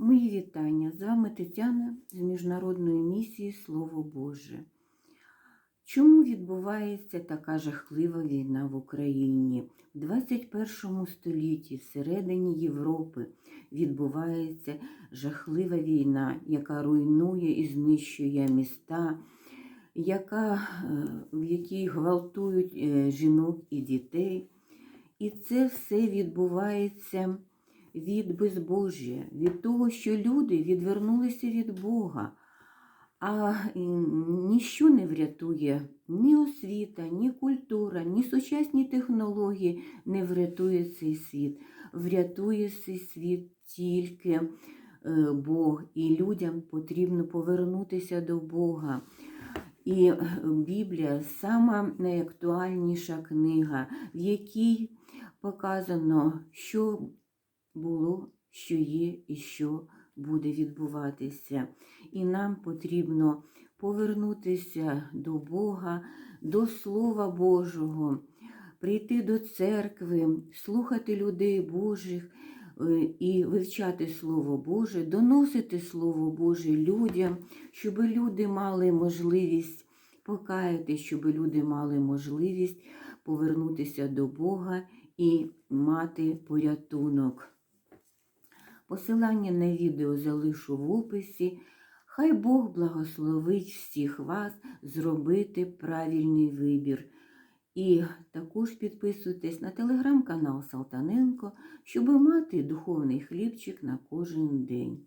Мої вітання. З вами Тетяна з Міжнародної місії Слово Боже. Чому відбувається така жахлива війна в Україні? В 21 столітті, всередині Європи, відбувається жахлива війна, яка руйнує і знищує міста, яка, е, в якій гвалтують е, жінок і дітей. І це все відбувається від безбожжя, від того, що люди відвернулися від Бога. А ніщо не врятує ні освіта, ні культура, ні сучасні технології не врятує цей світ. Врятує цей світ тільки е, Бог, і людям потрібно повернутися до Бога. І е, Біблія сама найактуальніша книга, в якій показано, що було, що є і що буде відбуватися. І нам потрібно повернутися до Бога, до Слова Божого, прийти до церкви, слухати людей Божих е, і вивчати Слово Боже, доносити Слово Боже людям, щоб люди мали можливість покаяти, щоб люди мали можливість повернутися до Бога і мати порятунок. Посилання на відео залишу в описі. Хай Бог благословить всіх вас зробити правильний вибір. І також підписуйтесь на телеграм-канал Салтаненко, щоб мати духовний хлібчик на кожен день.